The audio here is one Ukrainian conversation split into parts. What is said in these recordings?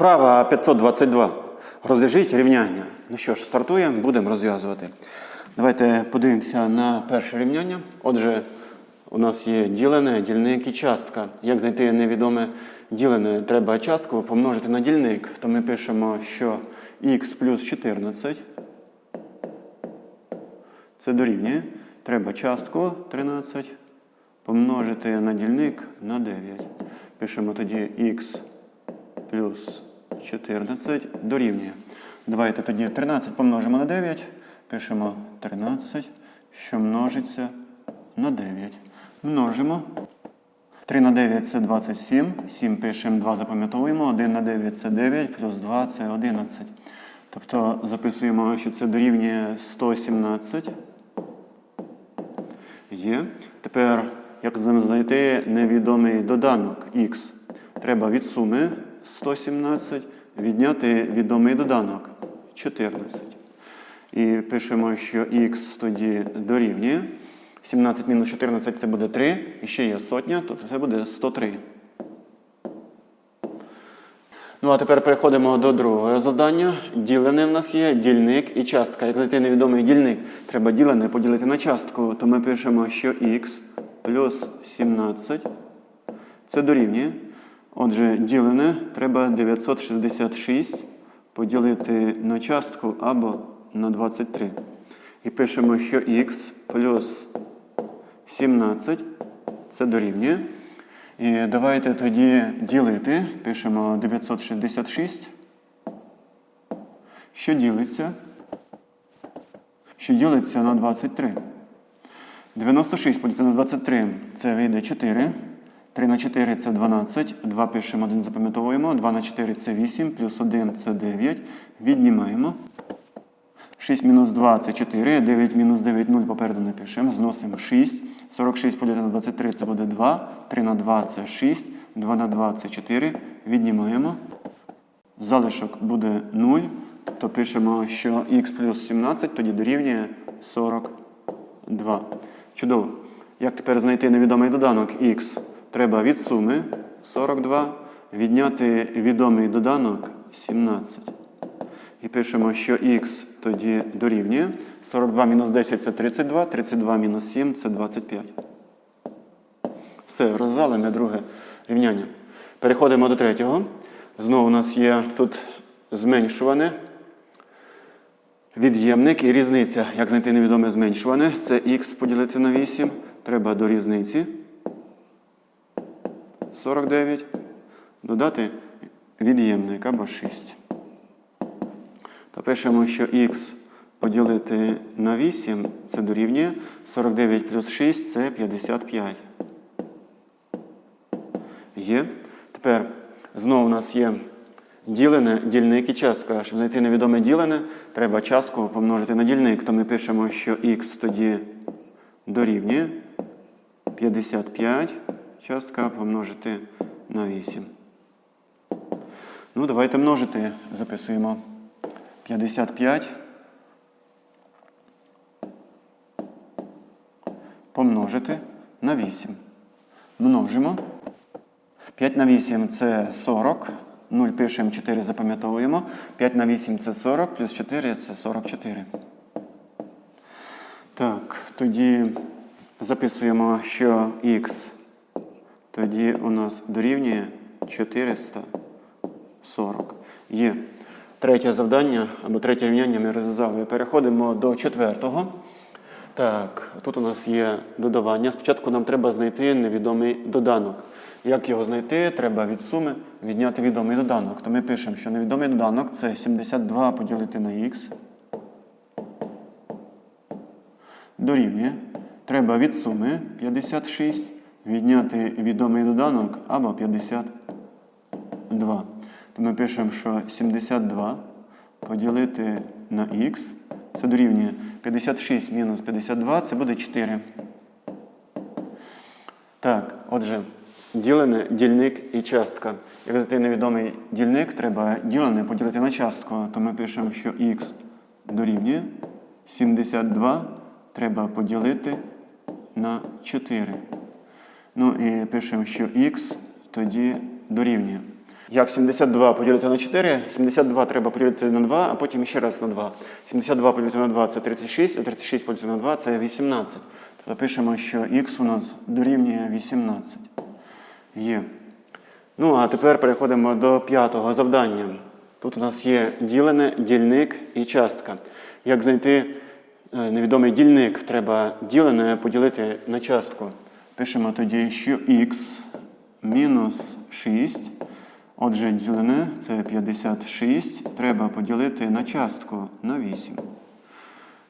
Вправа 522. Розв'яжіть рівняння. Ну що ж, стартуємо, будемо розв'язувати. Давайте подивимося на перше рівняння. Отже, у нас є ділене, дільник і частка. Як знайти невідоме ділене? Треба частку помножити на дільник. То ми пишемо, що х плюс 14 це дорівнює. Треба частку 13 помножити на дільник на 9. Пишемо тоді х плюс 14 дорівнює. Давайте тоді 13 помножимо на 9. Пишемо 13, що множиться на 9. Множимо. 3 на 9 це 27. 7 пишемо, 2 запам'ятовуємо. 1 на 9 це 9, плюс 2 це 11. Тобто записуємо, що це дорівнює 117. Є. Тепер, як знайти невідомий доданок х? Треба від суми 117 відняти відомий доданок 14. І пишемо, що х тоді дорівнює. 17 мінус 14 це буде 3. І ще є сотня, тобто це буде 103. Ну, а тепер переходимо до другого завдання. Ділене в нас є дільник і частка. Як знайти невідомий дільник, треба ділене поділити на частку, то ми пишемо, що х плюс 17 це дорівнює. Отже, ділене треба 966 поділити на частку або на 23. І пишемо, що х плюс 17 це дорівнює. І давайте тоді ділити. Пишемо 966. Що ділиться? Що ділиться на 23. 96 поділити на 23 це вийде 4. 3 на 4 це 12. 2 пишемо, 1 запам'ятовуємо. 2 на 4 це 8, плюс 1 це 9. Віднімаємо. 6 мінус 2 це 4. 9 мінус 9 0 попереду не пишемо. Зносимо 6. 46 поділити на 23 це буде 2. 3 на 2 це 6. 2 на 2 це 4. Віднімаємо. Залишок буде 0. То пишемо, що х плюс 17 тоді дорівнює 42. Чудово. Як тепер знайти невідомий доданок х? Треба від суми 42 відняти відомий доданок 17. І пишемо, що х тоді дорівнює. 42 мінус 10 це 32, 32 мінус 7 це 25. Все, розвалимо друге рівняння. Переходимо до третього. Знову у нас є тут зменшуване. Від'ємник і різниця. Як знайти невідоме зменшуване? Це х поділити на 8. Треба до різниці. 49. Додати від'ємник або 6. То пишемо, що х поділити на 8 це дорівнює 49 плюс 6 це 55. Є. Тепер знову у нас є ділене, дільник і частка. Щоб знайти невідоме ділене, треба частку помножити на дільник. То ми пишемо, що х тоді дорівнює 55. Частка помножити на 8. Ну, давайте множити. Записуємо 55. Помножити на 8. Множимо. 5 на 8 це 40. 0 пишемо, 4 запам'ятовуємо. 5 на 8 це 40, плюс 4 це 44. Так, тоді записуємо, що х тоді у нас дорівнює 440. Є третє завдання або третє рівняння ми розв'язали. Переходимо до четвертого. Так, тут у нас є додавання. Спочатку нам треба знайти невідомий доданок. Як його знайти? Треба від суми відняти відомий доданок. То ми пишемо, що невідомий доданок це 72 поділити на х. Дорівнює. Треба від суми 56 відняти відомий доданок або 52. То ми пишемо, що 72 поділити на х. Це дорівнює 56 мінус 52, це буде 4. Так, отже, ділене, дільник і частка. Як знайти невідомий дільник, треба ділене поділити на частку. То ми пишемо, що х дорівнює 72 треба поділити на 4. Ну і пишемо, що х тоді дорівнює. Як 72 поділити на 4? 72 треба поділити на 2, а потім ще раз на 2. 72 поділити на 2 це 36, а 36 поділити на 2 це 18. Тобто пишемо, що х у нас дорівнює 18. Є. Ну, а тепер переходимо до п'ятого завдання. Тут у нас є ділене, дільник і частка. Як знайти е, невідомий дільник? Треба ділене поділити на частку. Пишемо тоді, що х мінус 6. Отже, ділене це 56. Треба поділити на частку на 8.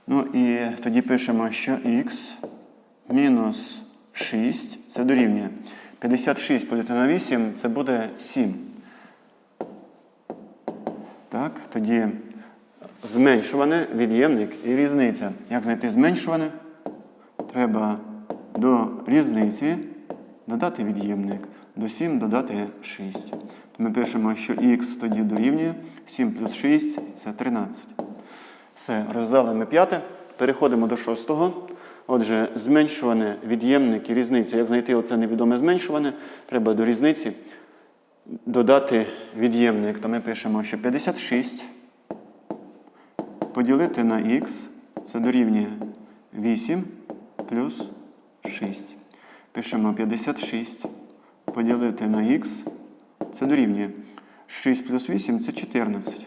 Ну і тоді пишемо, що х мінус 6 це дорівнює. 56 поділити на 8 це буде 7. Так, тоді зменшуване, від'ємник і різниця. Як знайти зменшуване? Треба до різниці додати від'ємник. До 7 додати 6. То ми пишемо, що х тоді дорівнює 7 плюс 6 це 13. Все, роздали ми п'яте. Переходимо до шостого. Отже, зменшуване від'ємник і різниця. Як знайти оце невідоме зменшуване, треба до різниці додати від'ємник. То ми пишемо, що 56 поділити на х це дорівнює 8 плюс 6. Пишемо 56 поділити на х це дорівнює 6 плюс 8 це 14.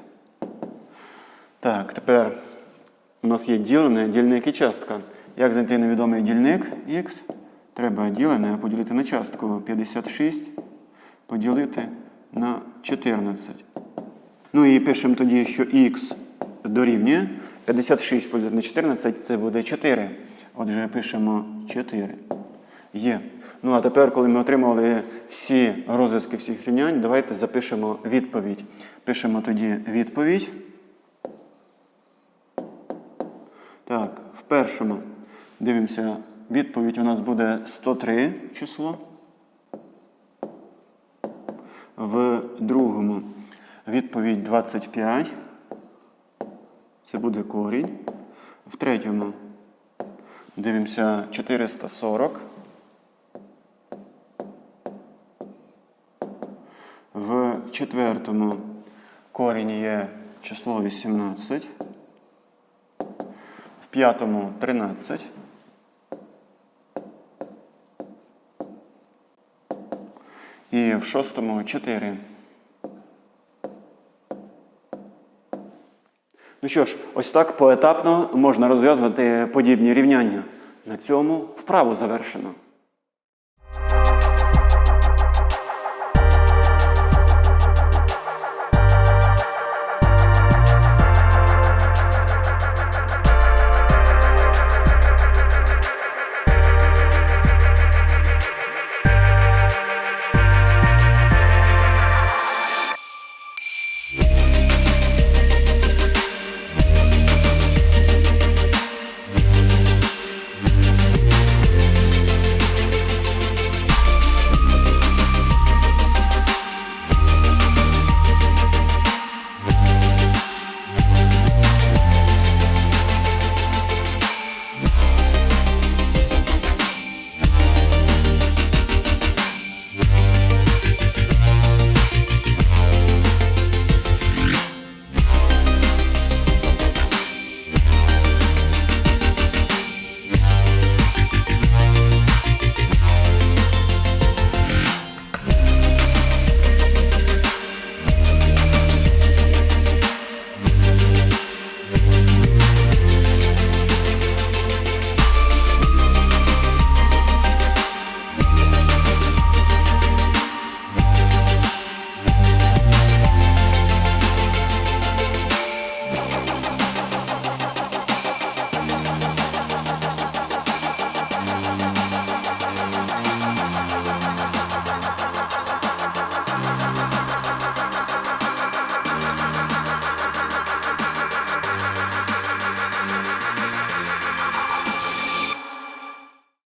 Так, тепер у нас є ділене, дільник і частка. Як знайти невідомий дільник х? Треба ділене поділити на частку 56 поділити на 14. Ну і пишемо тоді, що х дорівнює 56 поділити на 14 це буде 4. Отже, пишемо 4. Є. Ну а тепер, коли ми отримали всі розв'язки всіх рівнянь, давайте запишемо відповідь. Пишемо тоді відповідь. Так, в першому дивимося, відповідь у нас буде 103 число. В другому відповідь 25. Це буде корінь. В третьому дивимося 440. В четвертому корінь є число 18. В п'ятому 13. І в шостому 4. Ну що ж, ось так поетапно можна розв'язувати подібні рівняння. На цьому вправу завершено.